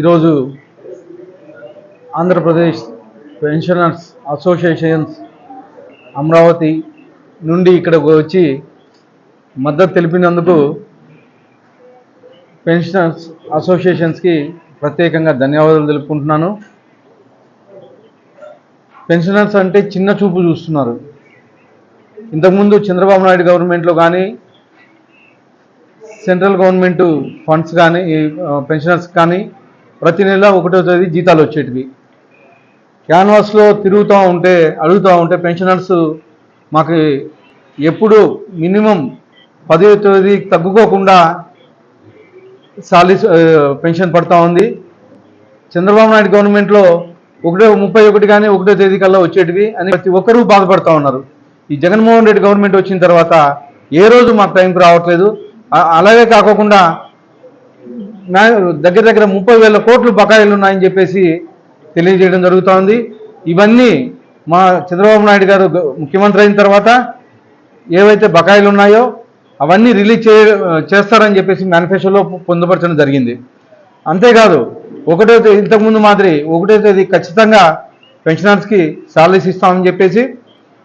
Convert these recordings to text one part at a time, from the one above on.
ఈరోజు Andhra Pradesh pensioners associations Amaravati నుండి ఇక్కడకు వచ్చి మద్దతు తెలిపినందుకు పెన్షనర్స్ అసోసియేషన్స్కి ప్రత్యేకంగా ధన్యవాదాలు తెలుపుకుంటున్నాను. పెన్షనర్స్ అంటే చిన్న చూపు చూస్తున్నారు. ఇంతకుముందు చంద్రబాబు నాయుడు గవర్నమెంట్లో కానీ సెంట్రల్ గవర్నమెంట్ ఫండ్స్ కానీ పెన్షనర్స్ కానీ ప్రతి నెల ఒకటో తేదీ జీతాలు వచ్చేటివి. క్యాన్వాస్లో తిరుగుతూ ఉంటే అడుగుతూ ఉంటే పెన్షనర్స్ మాకు ఎప్పుడు మినిమం పదో తేదీ తగ్గుకోకుండా సాలరీ పెన్షన్ పడతా ఉంది. చంద్రబాబు నాయుడు గవర్నమెంట్లో ఒకటో ముప్పై ఒకటి కానీ ఒకటో తేదీ కల్లా వచ్చేటివి అని ప్రతి ఒక్కరూ బాధపడుతూ ఉన్నారు. ఈ జగన్మోహన్ రెడ్డి గవర్నమెంట్ వచ్చిన తర్వాత ఏ రోజు మాకు టైంకి రావట్లేదు. అలాగే కాకోకుండా దగ్గర దగ్గర ముప్పై వేల కోట్లు బకాయిలు ఉన్నాయని చెప్పేసి తెలియజేయడం జరుగుతోంది. ఇవన్నీ మా చంద్రబాబు నాయుడు గారు ముఖ్యమంత్రి అయిన తర్వాత ఏవైతే బకాయిలు ఉన్నాయో అవన్నీ రిలీజ్ చే చేస్తారని చెప్పేసి మేనిఫెస్టోలో పొందుపరచడం జరిగింది. అంతేకాదు ఒకటో తేదీ ఇంతకుముందు మాదిరి ఒకటో తేదీ ఖచ్చితంగా పెన్షనర్స్కి సాలరీస్ ఇస్తామని చెప్పేసి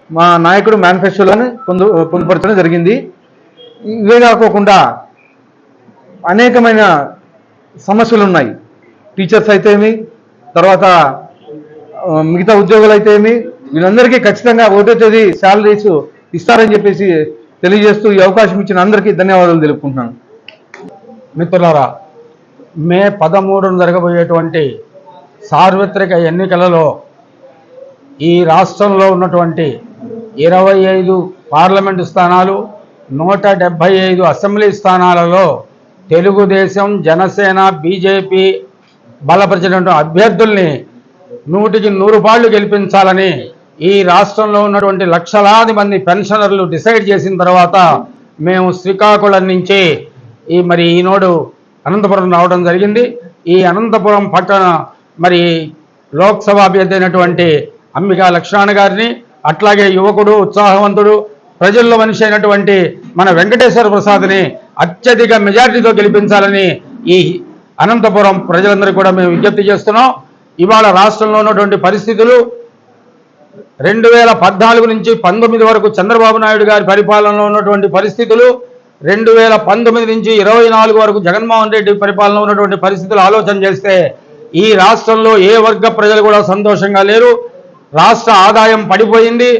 మా నాయకుడు మేనిఫెస్టోలోని పొందు పొందుపరచడం జరిగింది. ఇవే కాకోకుండా అనేకమైన సమస్యలు ఉన్నాయి టీచర్స్ అయితే ఏమి తర్వాత మిగతా ఉద్యోగులు అయితే ఏమి వీళ్ళందరికీ ఖచ్చితంగా ఒకటో తేదీ శాలరీస్ ఇస్తారని చెప్పేసి తెలియజేస్తూ ఈ అవకాశం ఇచ్చిన అందరికీ ధన్యవాదాలు తెలుపుకుంటున్నాను. మిత్రులారా మే పదమూడున జరగబోయేటువంటి సార్వత్రిక ఎన్నికలలో ఈ రాష్ట్రంలో ఉన్నటువంటి ఇరవై ఐదు పార్లమెంటు స్థానాలు నూట డెబ్భై ఐదు అసెంబ్లీ స్థానాలలో తెలుగుదేశం జనసేన బీజేపీ బలపరిచినటువంటి అభ్యర్థుల్ని నూటికి నూరు పాళ్ళు గెలిపించాలని ఈ రాష్ట్రంలో ఉన్నటువంటి లక్షలాది మంది పెన్షనర్లు డిసైడ్ చేసిన తర్వాత మేము శ్రీకాకుళం నుంచి ఈ మరి ఈనాడు అనంతపురం రావడం జరిగింది. ఈ అనంతపురం పట్టణ మరి లోక్సభ అభ్యర్థి అయినటువంటి అంబికా లక్ష్మణ గారిని అట్లాగే యువకుడు ఉత్సాహవంతుడు ప్రజల్లో మనిషి అయినటువంటి మన వెంకటేశ్వర ప్రసాద్ని అత్యధిక మెజారిటీతో గెలిపించాలని ఈ అనంతపురం ప్రజలందరికీ కూడా మేము విజ్ఞప్తి చేస్తున్నాం. ఇవాళ రాష్ట్రంలో ఉన్నటువంటి పరిస్థితులు రెండు వేల పద్నాలుగు నుంచి పంతొమ్మిది వరకు చంద్రబాబు నాయుడు గారి పరిపాలనలో ఉన్నటువంటి పరిస్థితులు రెండు వేల పంతొమ్మిది నుంచి ఇరవై నాలుగు వరకు జగన్మోహన్ రెడ్డి పరిపాలనలో ఉన్నటువంటి పరిస్థితులు ఆలోచన చేస్తే ఈ రాష్ట్రంలో ఏ వర్గ ప్రజలు కూడా సంతోషంగా లేరు. రాష్ట్ర ఆదాయం పడిపోయింది.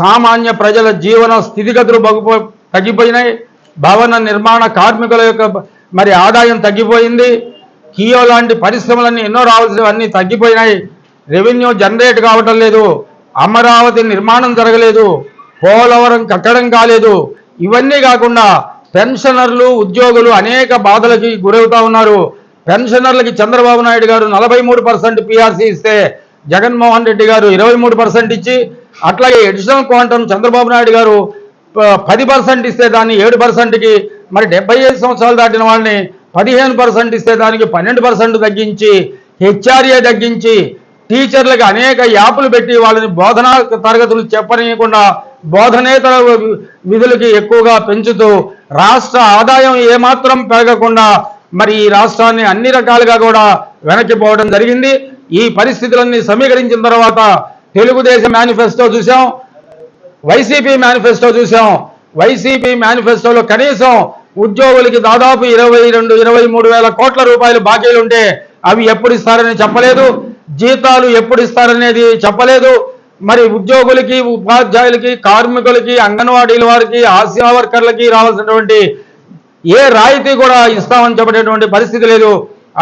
సామాన్య ప్రజల జీవన స్థితిగతులు బగు తగ్గిపోయినాయి. భవన నిర్మాణ కార్మికుల యొక్క మరి ఆదాయం తగ్గిపోయింది. కియో లాంటి పరిశ్రమలన్నీ ఎన్నో రావాల్సినవన్నీ తగ్గిపోయినాయి. రెవెన్యూ జనరేట్ కావటం లేదు. అమరావతి నిర్మాణం జరగలేదు. పోలవరం కట్టడం కాలేదు. ఇవన్నీ కాకుండా పెన్షనర్లు ఉద్యోగులు అనేక బాధలకి గురవుతా ఉన్నారు. పెన్షనర్లకి చంద్రబాబు నాయుడు గారు నలభై మూడు పర్సెంట్ పీఆర్సీ ఇస్తే జగన్మోహన్ రెడ్డి గారు ఇరవై మూడు పర్సెంట్ ఇచ్చి అట్లాగే అడిషనల్ క్వాంటం చంద్రబాబు నాయుడు గారు పది పర్సెంట్ ఇస్తే దాన్ని ఏడు పర్సెంట్కి మరి డెబ్బై ఐదు సంవత్సరాలు దాటిన వాళ్ళని పదిహేను పర్సెంట్ ఇస్తే దానికి పన్నెండు పర్సెంట్ తగ్గించి హెచ్ఆర్ఏ తగ్గించి టీచర్లకు అనేక యాప్లు పెట్టి వాళ్ళని బోధనా తరగతులు చెప్పనీయకుండా బోధనేతర విధులకి ఎక్కువగా పెంచుతూ రాష్ట్ర ఆదాయం ఏమాత్రం పెరగకుండా మరి ఈ రాష్ట్రాన్ని అన్ని రకాలుగా కూడా వెనక్కిపోవడం జరిగింది. ఈ పరిస్థితులన్నీ సమీకరించిన తర్వాత తెలుగుదేశం మేనిఫెస్టో చూసాం వైసీపీ మేనిఫెస్టో చూసాం. వైసీపీ మేనిఫెస్టోలో కనీసం ఉద్యోగులకి దాదాపు ఇరవై రెండు ఇరవై మూడు వేల కోట్ల రూపాయలు బాకీలు ఉంటే అవి ఎప్పుడు ఇస్తారని చెప్పలేదు. జీతాలు ఎప్పుడు ఇస్తారనేది చెప్పలేదు. మరి ఉద్యోగులకి ఉపాధ్యాయులకి కార్మికులకి అంగన్వాడీల వారికి ఆశా వర్కర్లకి రావాల్సినటువంటి ఏ రాయితీ కూడా ఇస్తామని చెప్పేటటువంటి పరిస్థితి లేదు.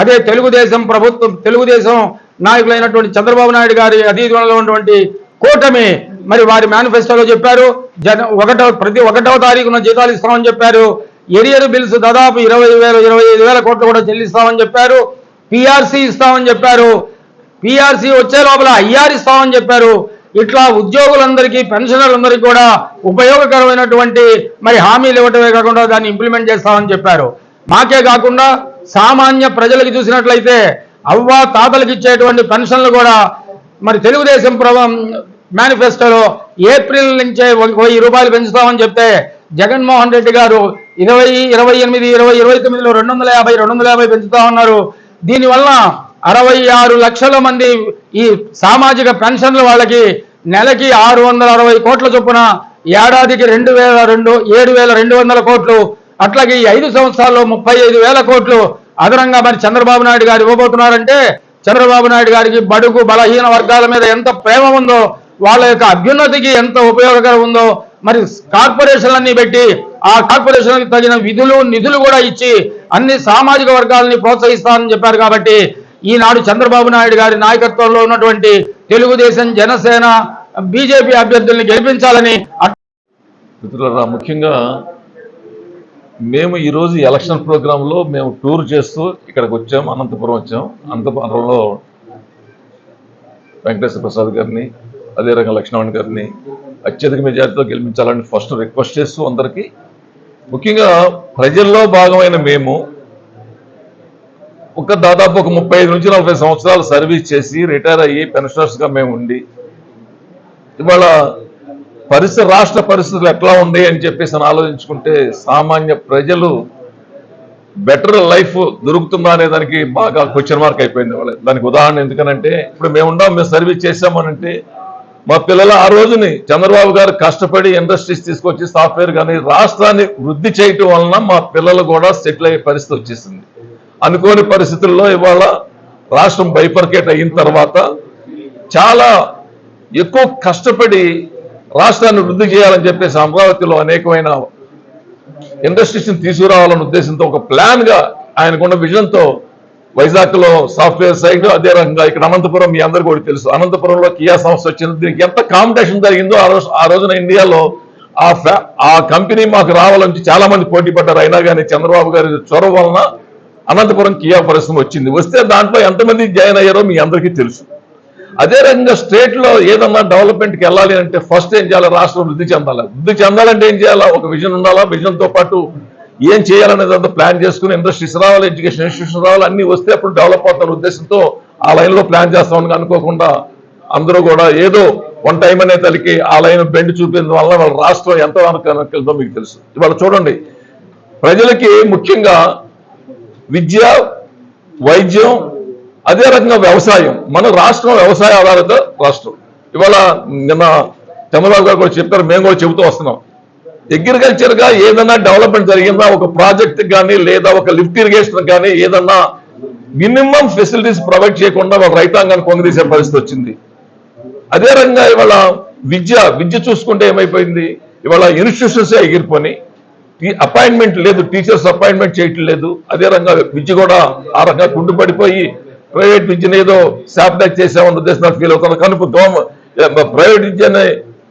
అదే తెలుగుదేశం ప్రభుత్వం తెలుగుదేశం నాయకులైనటువంటి చంద్రబాబు నాయుడు గారి అధీనంలో ఉన్నటువంటి కూటమి మరి వారి మేనిఫెస్టోలో చెప్పారు జన ఒకటో ప్రతి ఒకటవ తారీఖున జీతాలు ఇస్తామని చెప్పారు. ఎరియర్ బిల్స్ దాదాపు ఇరవై వేల ఇరవై ఐదు వేల కోట్లు కూడా చెల్లిస్తామని చెప్పారు. పిఆర్సీ ఇస్తామని చెప్పారు. పిఆర్సీ వచ్చే లోపల ఐఆర్ ఇస్తామని చెప్పారు. ఇట్లా ఉద్యోగులందరికీ పెన్షనర్లందరికీ కూడా ఉపయోగకరమైనటువంటి మరి హామీలు ఇవ్వటమే కాకుండా దాన్ని ఇంప్లిమెంట్ చేస్తామని చెప్పారు. మాకే కాకుండా సామాన్య ప్రజలకు చూసినట్లయితే అవ్వ తాతలకు ఇచ్చేటువంటి పెన్షన్లు కూడా మరి తెలుగుదేశం ప్రభావం మేనిఫెస్టోలో ఏప్రిల్ నుంచే ఒక వెయ్యి రూపాయలు పెంచుతామని చెప్తే జగన్మోహన్ రెడ్డి గారు ఇరవై ఇరవై ఎనిమిది ఇరవై ఇరవై తొమ్మిదిలో రెండు వందల యాభై రెండు వందల యాభై పెంచుతా ఉన్నారు. దీనివల్ల అరవై ఆరు లక్షల మంది ఈ సామాజిక పెన్షన్ల వాళ్ళకి నెలకి ఆరు వందల అరవై కోట్ల చొప్పున ఏడాదికి రెండు వేల రెండు ఏడు వేల రెండు వందల కోట్లు అట్లాగే ఈ ఐదు సంవత్సరాల్లో ముప్పై ఐదు వేల కోట్లు అదనంగా మరి చంద్రబాబు నాయుడు గారు ఇవ్వబోతున్నారంటే చంద్రబాబు నాయుడు గారికి బడుగు బలహీన వర్గాల మీద ఎంత ప్రేమ ఉందో వాళ్ళ యొక్క అభ్యున్నతికి ఎంత ఉపయోగకరం ఉందో మరి కార్పొరేషన్లన్నీ పెట్టి ఆ కార్పొరేషన్లకు తగిన విధులు నిధులు కూడా ఇచ్చి అన్ని సామాజిక వర్గాలని ప్రోత్సహిస్తానని చెప్పారు కాబట్టి ఈనాడు చంద్రబాబు నాయుడు గారి నాయకత్వంలో ఉన్నటువంటి తెలుగుదేశం జనసేన బీజేపీ అభ్యర్థుల్ని గెలిపించాలని మిత్రులరా ముఖ్యంగా మేము ఈరోజు ఎలక్షన్ ప్రోగ్రాంలో మేము టూర్ చేస్తూ ఇక్కడికి వచ్చాం అనంతపురం వచ్చాం. అనంతపురంలో వెంకటేశ్వర ప్రసాద్ గారిని అదే రకంగా లక్ష్మణ్ గారిని అత్యధిక మెజార్టీతో గెలిపించాలని ఫస్ట్ రిక్వెస్ట్ చేస్తూ అందరికీ. ముఖ్యంగా ప్రజల్లో భాగమైన మేము ఒక దాదాపు ఒక ముప్పై ఐదు నుంచి నలభై సంవత్సరాలు సర్వీస్ చేసి రిటైర్ అయ్యి పెన్షనర్స్గా మేము ఉండి ఇవాళ పరిస్థితి రాష్ట్ర పరిస్థితులు ఎట్లా ఉంది అని చెప్పేసి అని ఆలోచించుకుంటే సామాన్య ప్రజలు బెటర్ లైఫ్ దొరుకుతుందా అనే దానికి బాగా క్వశ్చన్ మార్క్ అయిపోయింది వాళ్ళ దానికి ఉదాహరణ ఎందుకనంటే ఇప్పుడు మేము ఉన్నాం మేము సర్వీస్ చేసామనంటే మా పిల్లలు ఆ రోజుని చంద్రబాబు గారు కష్టపడి ఇండస్ట్రీస్ తీసుకొచ్చి సాఫ్ట్వేర్ కానీ రాష్ట్రాన్ని వృద్ధి చేయటం వలన మా పిల్లలు కూడా సెటిల్ అయ్యే పరిస్థితి వచ్చేసింది. అనుకోని పరిస్థితుల్లో ఇవాళ రాష్ట్రం బైపర్కేట్ అయిన తర్వాత చాలా ఎక్కువ కష్టపడి రాష్ట్రాన్ని వృద్ధి చేయాలని చెప్పేసి అమరావతిలో అనేకమైన ఇండస్ట్రీస్ని తీసుకురావాలనే ఉద్దేశంతో ఒక ప్లాన్గా ఆయనకున్న విజన్తో వైజాగ్లో సాఫ్ట్వేర్ సైడ్ అదే రకంగా ఇక్కడ అనంతపురం మీ అందరికీ కూడా తెలుసు. అనంతపురంలో కియా సంస్థ వచ్చింది. దీనికి ఎంత కాంపిటీషన్ జరిగిందో ఆ రోజు ఆ రోజున ఇండియాలో ఆ ఆ కంపెనీ మాకు రావాలని చాలా మంది పోటీ పడ్డారు. అయినా కానీ చంద్రబాబు గారి చొరవ వలన అనంతపురం కియా పరిశ్రమ వచ్చింది. వస్తే దాంట్లో ఎంతమంది జాయిన్ అయ్యారో మీ అందరికీ తెలుసు. అదే రకంగా స్టేట్లో ఏదన్నా డెవలప్మెంట్కి వెళ్ళాలి అంటే ఫస్ట్ ఏం చేయాలి? రాష్ట్రం వృద్ధి చెందాలి. వృద్ధి చెందాలంటే ఏం చేయాలా? ఒక విజన్ ఉండాలా? విజన్తో పాటు ఏం చేయాలనేది అంతా ప్లాన్ చేసుకుని ఇండస్ట్రీస్ రావాలి ఎడ్యుకేషన్ ఇన్స్టిట్యూషన్ రావాలి అన్ని వస్తే అప్పుడు డెవలప్ అవుతారు ఉద్దేశంతో ఆ లైన్లో ప్లాన్ చేస్తామని అనుకోకుండా అందరూ కూడా ఏదో వన్ టైం అనే తల్లికి ఆ లైన్ బెండ్ చూపించడం వల్ల వాళ్ళ రాష్ట్రం ఎంత వెళ్తుందో మీకు తెలుసు. ఇవాళ చూడండి ప్రజలకి ముఖ్యంగా విద్య వైద్యం అదే రకంగా వ్యవసాయం. మన రాష్ట్రం వ్యవసాయ ఆధారిత రాష్ట్రం. ఇవాళ నిన్న చంద్రబాబు గారు కూడా చెప్తారు మేము కూడా చెబుతూ వస్తున్నాం. అగ్రికల్చర్గా ఏదైనా డెవలప్మెంట్ జరిగిందా? ఒక ప్రాజెక్ట్ కానీ లేదా ఒక లిఫ్ట్ ఇరిగేషన్ కానీ ఏదన్నా మినిమం ఫెసిలిటీస్ ప్రొవైడ్ చేయకుండా వాళ్ళ రైతాంగాన్ని కొంగదీసే పరిస్థితి వచ్చింది. అదే రకంగా ఇవాళ విద్య విద్య చూసుకుంటే ఏమైపోయింది? ఇవాళ ఇన్స్టిట్యూషన్స్ ఎగిరిపోయి అపాయింట్మెంట్ లేదు టీచర్స్ అపాయింట్మెంట్ చేయటం లేదు. అదే రకంగా విద్య కూడా ఆ రకంగా కుంటుపడిపోయి ప్రైవేట్ విద్యను ఏదో శాప్డాక్ చేసామన్న ఉద్దేశంతో ఫీల్ అవుతున్నారు. కానీ ప్రైవేట్ విద్యని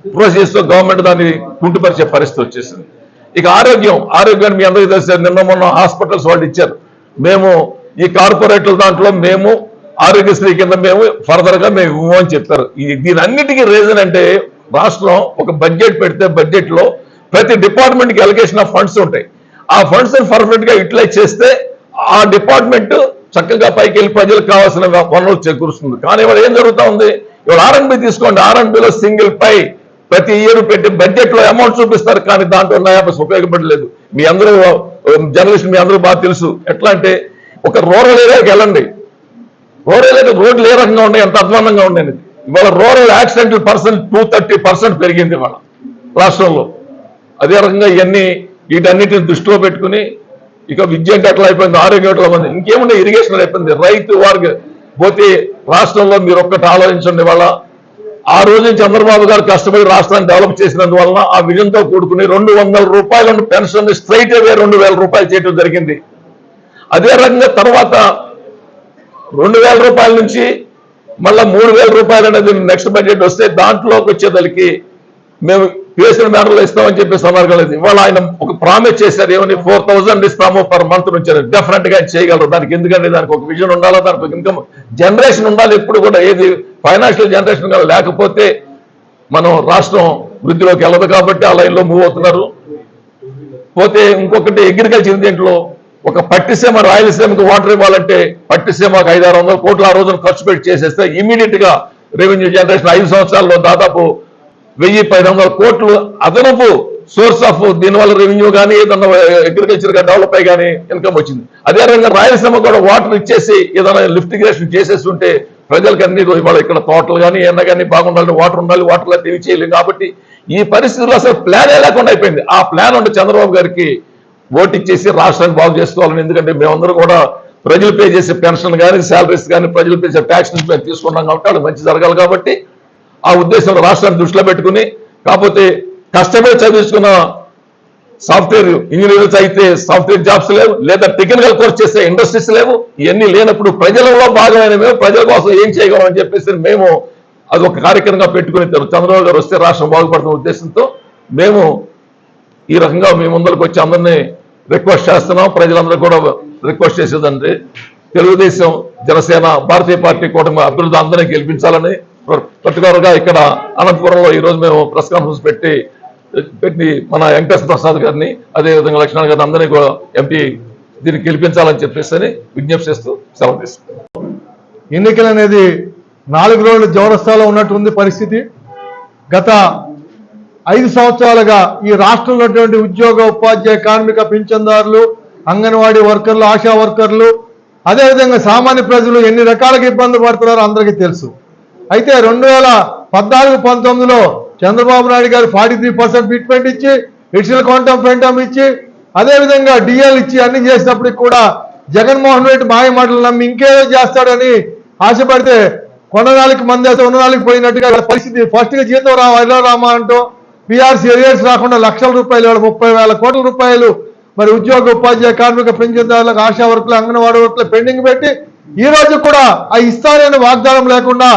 తో గవర్నమెంట్ దాన్ని కుంటుపరిచే పరిస్థితి వచ్చేసింది. ఇక ఆరోగ్యం ఆరోగ్యాన్ని మీ అందరికీ తెలుసు నిన్న మొన్న హాస్పిటల్స్ వాళ్ళు ఇచ్చారు. మేము ఈ కార్పొరేట్ల దాంట్లో మేము ఆరోగ్యశ్రీ కింద మేము ఫర్దర్గా మేము ఇవ్వము అని చెప్తారు. దీని అన్నిటికీ రీజన్ అంటే రాష్ట్రం ఒక బడ్జెట్ పెడితే బడ్జెట్లో ప్రతి డిపార్ట్మెంట్కి ఎలకేషన్ ఆఫ్ ఫండ్స్ ఉంటాయి. ఆ ఫండ్స్ పర్ఫెక్ట్గా యూటిలైజ్ చేస్తే ఆ డిపార్ట్మెంట్ చక్కగా పైకి వెళ్ళి ప్రజలకు కావాల్సిన పనులు చేకూరుస్తుంది. కానీ ఇవాళ ఏం జరుగుతూ ఉంది? ఇవాళ ఆర్ఎన్బి తీసుకోండి. ఆర్ఎన్బిలో సింగిల్ పై ప్రతి ఇయర్ పెట్టి బడ్జెట్లో అమౌంట్ చూపిస్తారు కానీ దాంట్లో నయా ఉపయోగపడలేదు. మీ అందరూ um, జర్నలిస్ట్ మీ అందరూ బాగా తెలుసు. ఎట్లా అంటే ఒక రూరల్ ఏరియాకి వెళ్ళండి. రూరల్ ఏరియా రోడ్లు ఏ రకంగా ఉన్నాయి ఎంత అధ్వానంగా ఉండేది ఇవాళ rural accidental percent two thirty percent పెరిగింది ఇవాళ రాష్ట్రంలో. అదే రకంగా ఇవన్నీ వీటన్నిటిని దృష్టిలో పెట్టుకుని ఇక విద్య అంటే ఎట్లా అయిపోయింది ఆరోగ్యం ఎట్లా ఉంది ఇంకేముండే ఇరిగేషన్ అయిపోయింది. రైతు వారికి పోతే రాష్ట్రంలో మీరు ఒక్కటి ఆలోచించండి వాళ్ళ ఆ రోజు చంద్రబాబు గారు కష్టపడి రాష్ట్రాన్ని డెవలప్ చేసినందువలన ఆ విజన్తో కూడుకుని రెండు వందల రూపాయలను పెన్షన్ స్ట్రైట్ అవే రెండు వేల రూపాయలు చేయడం జరిగింది. అదే రకంగా తర్వాత రెండు వేల రూపాయల నుంచి మళ్ళా మూడు వేల రూపాయలు అనేది నెక్స్ట్ బడ్జెట్ వస్తే దాంట్లోకి వచ్చేదలికి మేము వేసిన మేనర్లో ఇస్తామని చెప్పేసి అన్నారు కదా. ఇవాళ ఆయన ఒక ప్రామిస్ చేశారు ఏమని? ఫోర్ థౌసండ్ ఇస్తాము పర్ మంత్ నుంచి డెఫినెట్గా చేయగలరు. దానికి ఎందుకంటే దానికి ఒక విజన్ ఉండాలా? దానికి ఒక ఇన్కమ్ జనరేషన్ ఉండాలి ఎప్పుడు కూడా. ఏది ఫైనాన్షియల్ జనరేషన్ కూడా లేకపోతే మనం రాష్ట్రం వృద్ధిలోకి వెళ్ళదు కాబట్టి ఆ లైన్లో మూవ్ అవుతున్నారు. పోతే ఇంకొకటి అగ్రికల్చర్ దీంట్లో ఒక పట్టిసీమ రాయలసీమకు వాటర్ ఇవ్వాలంటే పట్టిసీమకు ఐదు ఆరు వందల కోట్లు ఆ రోజున ఖర్చు పెట్టి చేసేస్తే ఇమీడియట్గా రెవెన్యూ జనరేషన్ ఐదు సంవత్సరాల్లో దాదాపు వెయ్యి పది వందల కోట్లు అదనపు సోర్స్ ఆఫ్ దీనివల్ల రెవెన్యూ కానీ ఏదన్నా అగ్రికల్చర్ డెవలప్ అయ్యి కానీ ఇన్కమ్ వచ్చింది. అదే రకంగా రాయలసీమ కూడా వాటర్ ఇచ్చేసి ఏదైనా లిఫ్ట్ ఇగ్రేషన్ చేసేసి ఉంటే ప్రజలకు అన్ని ఇవాళ ఇక్కడ తోటలు కానీ ఏమన్నా కానీ బాగుండాలి వాటర్ ఉండాలి వాటర్ లేకపోతే ఇవి కాబట్టి ఈ పరిస్థితుల్లో అసలు ప్లానే లేకుండా అయిపోయింది. ఆ ప్లాన్ ఉంటే చంద్రబాబు గారికి ఓటు ఇచ్చేసి రాష్ట్రాన్ని బాగు చేసుకోవాలని ఎందుకంటే మేమందరూ కూడా ప్రజలు పే చేసే పెన్షన్ కానీ శాలరీస్ కానీ ప్రజలు పే చేసే ట్యాక్స్ మేము తీసుకున్నాం కాబట్టి వాళ్ళకి మంచి జరగాలి కాబట్టి ఆ ఉద్దేశంలో రాష్ట్రాన్ని దృష్టిలో పెట్టుకుని కాకపోతే కష్టపడి చదివించుకున్న సాఫ్ట్వేర్ ఇంజనీర్స్ అయితే సాఫ్ట్వేర్ జాబ్స్ లేవు లేదా టెక్నికల్ కోర్స్ చేసే ఇండస్ట్రీస్ లేవు ఇవన్నీ లేనప్పుడు ప్రజలలో భాగమైన మేము ప్రజల కోసం ఏం చేయగలం అని చెప్పేసి మేము అది ఒక కార్యక్రమంగా పెట్టుకుని చంద్రబాబు గారు వస్తే రాష్ట్రం బాగుపడుతున్న ఉద్దేశంతో మేము ఈ రకంగా మీ ముందరకు వచ్చి అందరినీ రిక్వెస్ట్ చేస్తున్నాం. ప్రజలందరూ కూడా రిక్వెస్ట్ చేసేదంటే తెలుగుదేశం జనసేన భారతీయ పార్టీ కూటమి అభ్యర్థులు అందరినీ గెలిపించాలని పర్టికులర్గా ఇక్కడ అనంతపురంలో ఈ రోజు మేము ప్రెస్ కాన్ఫరెన్స్ పెట్టి పెట్టి మన వెంకటేశ్వర ప్రసాద్ గారిని అదేవిధంగా లక్ష్మణ్ గారిని అందరినీ కూడా ఎంపీ దీన్ని గెలిపించాలని చెప్పేసి అని విజ్ఞప్తి చేస్తూ సెలవు తీసుకున్నాం ఎన్నికలు అనేది నాలుగు రోజులు జవరస్తాలో ఉన్నట్టుంది పరిస్థితి. గత ఐదు సంవత్సరాలుగా ఈ రాష్ట్రంలో ఉన్నటువంటి ఉద్యోగ ఉపాధ్యాయ కార్మిక పింఛన్దారులు అంగన్వాడీ వర్కర్లు ఆశా వర్కర్లు అదేవిధంగా సామాన్య ప్రజలు ఎన్ని రకాలుగా ఇబ్బందులు పడుతున్నారో అందరికీ తెలుసు. అయితే రెండు వేల పద్నాలుగు పంతొమ్మిదిలో Chandrababu Naidu garu forty three percent fitment ఇచ్చి ఎడిషనల్ క్వాంటమ్ ఫెంటమ్ ఇచ్చి అదేవిధంగా డిఎల్ ఇచ్చి అన్ని చేసినప్పటికి కూడా జగన్మోహన్ రెడ్డి మాయ మాటలు నమ్మి ఇంకేదో చేస్తాడని ఆశపడితే కొండనాలికి మంది అయితే ఉన్ననాలికి పోయినట్టుగా పరిస్థితి. ఫస్ట్గా జీతం రా ఎలా రామా అంటూ పిఆర్సీ ఎరియర్స్ రాకుండా లక్షల రూపాయలు ముప్పై వేల కోట్ల రూపాయలు మరి ఉద్యోగ ఉపాధ్యాయ కార్మిక పెన్షన్దారులకు ఆశా వర్కులు అంగన్వాడీ వర్కులు పెండింగ్ పెట్టి ఈ రోజు కూడా ఆ ఇస్తానని వాగ్దానం లేకుండా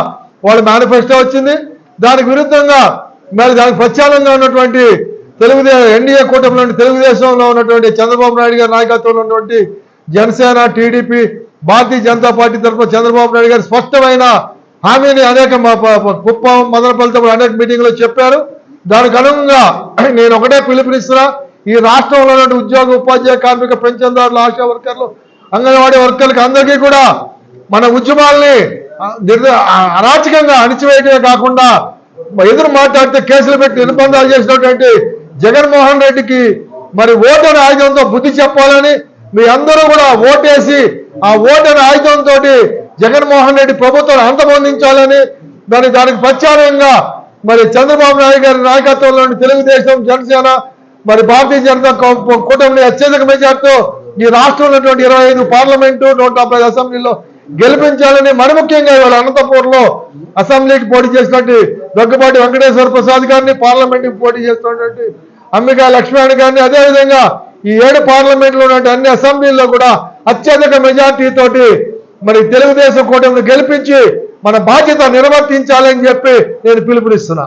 వాళ్ళ మేనిఫెస్టో వచ్చింది. దానికి విరుద్ధంగా మరి దానికి ప్రత్యాలంగా ఉన్నటువంటి తెలుగుదేశం ఎన్డీఏ కూటమిలో తెలుగుదేశంలో ఉన్నటువంటి చంద్రబాబు నాయుడు గారి నాయకత్వంలో ఉన్నటువంటి జనసేన టీడీపీ భారతీయ జనతా పార్టీ తరఫున చంద్రబాబు నాయుడు గారు స్పష్టమైన హామీని అనేక మ- కుప్పం మదనపల్లితో అనేక మీటింగ్లో చెప్పారు. దానికి అనుగుణంగా నేను ఒకటే పిలుపునిస్తున్నా ఈ రాష్ట్రంలో ఉన్నటువంటి ఉద్యోగ ఉపాధ్యాయ కార్మిక పెన్షన్దారులు ఆశా వర్కర్లు అంగన్వాడీ వర్కర్లకు అందరికీ కూడా మన ఉద్యమాల్ని అరాచకంగా అణిచివేయటమే కాకుండా ఎదురు మాట్లాడితే కేసులు పెట్టి నిర్బంధాలు చేసినటువంటి జగన్మోహన్ రెడ్డికి మరి ఓటు అనే ఆయుధంతో బుద్ధి చెప్పాలని మీ అందరూ కూడా ఓటేసి ఆ ఓటు అనే ఆయుధంతో జగన్మోహన్ రెడ్డి ప్రభుత్వం అంతమొందించాలని దాని దానికి ప్రత్యామ్నాయంగా మరి చంద్రబాబు నాయుడు గారి నాయకత్వంలోని తెలుగుదేశం జనసేన మరి భారతీయ జనతా కూ- కూటమిని అత్యధిక మెజార్టీతో ఈ రాష్ట్రంలో ఉన్నటువంటి ఇరవై ఐదు పార్లమెంటు నూట అసెంబ్లీలో గెలిపించాలని మరి ముఖ్యంగా ఇవాళ అనంతపూర్లో అసెంబ్లీకి పోటీ చేసినటువంటి దగ్గుబాటి వెంకటేశ్వర ప్రసాద్ గారిని పార్లమెంట్కి పోటీ చేస్తున్నటువంటి అంబికా లక్ష్మణ్ గారిని అదేవిధంగా ఈ ఏడు పార్లమెంట్లో ఉన్నటువంటి అన్ని అసెంబ్లీల్లో కూడా అత్యధిక మెజార్టీ తోటి మరి తెలుగుదేశం కూటమిని గెలిపించి మన బాధ్యత నిర్వర్తించాలని చెప్పి నేను పిలుపునిస్తున్నా.